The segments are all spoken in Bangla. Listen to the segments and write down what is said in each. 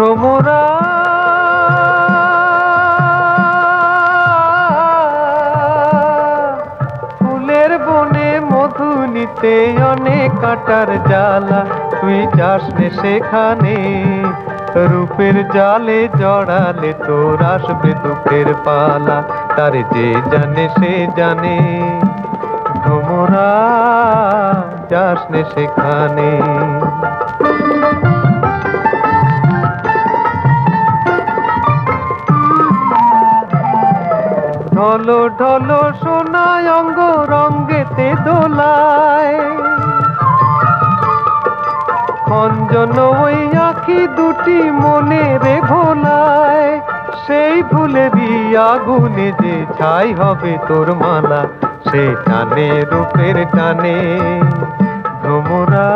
ভ্রমরা ফুলের বনে মধু নিতে অনেক কাটার জ্বালা। তুই যাস সেখানে, রূপের জালে জড়ালে তোর আসবে দুঃখের পালা। তার যে জানে, সে জানে। ভ্রমরা, যাস সেখানে। ঢলো ঢলো, সোনায় অঙ্গ রঙ্গেতে দোলায়। খঞ্জন ওই আঁখি দুটি মনে রে ভোলায় সেই ফুলেরই আগুনে যে ছাই হবে তোর মালা, সে টানে রূপের টানে। ভ্রমরা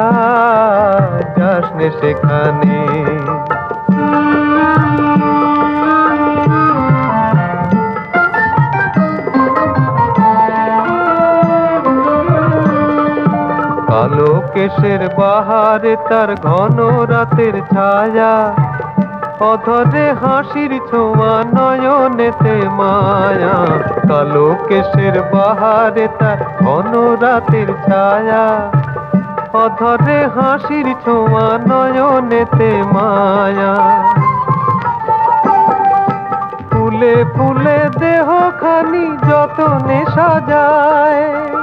যাস নে সেখানে। কেশের বাহারে তার ঘন রাতের ছায়া। অধরে হাসির ছোঁয়া নয়নেতে মায়া। কালো কেশের বাহারে তার ঘন রাতের ছায়া। অধরে হাসির ছোঁয়া নয়নেতে মায়া। ফুলে ফুলে দেহ খানি যতনে সাজায়।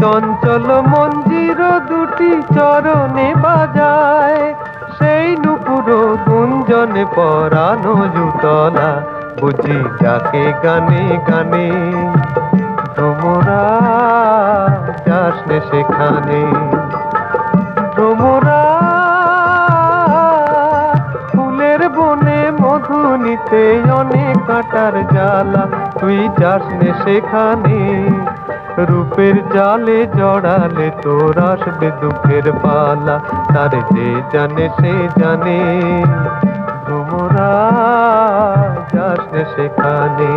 চঞ্চল মঞ্জির দুটি চরণে বাজায়। সেই নুপুর গুঞ্জনে পরানো জুতলা, বুঝি যাকে গানে গানে। ভ্রমরা, যাস নে সেখানে। ফুলের বনে মধু নিতে অনেক কাটার জ্বালা, তুই যাস নে সেখানে। রূপের জালে জড়ালে তোর আসবে দুঃখের পালা। তার যে জানে, সে জানে। ভ্রমরা যাস সেখানে।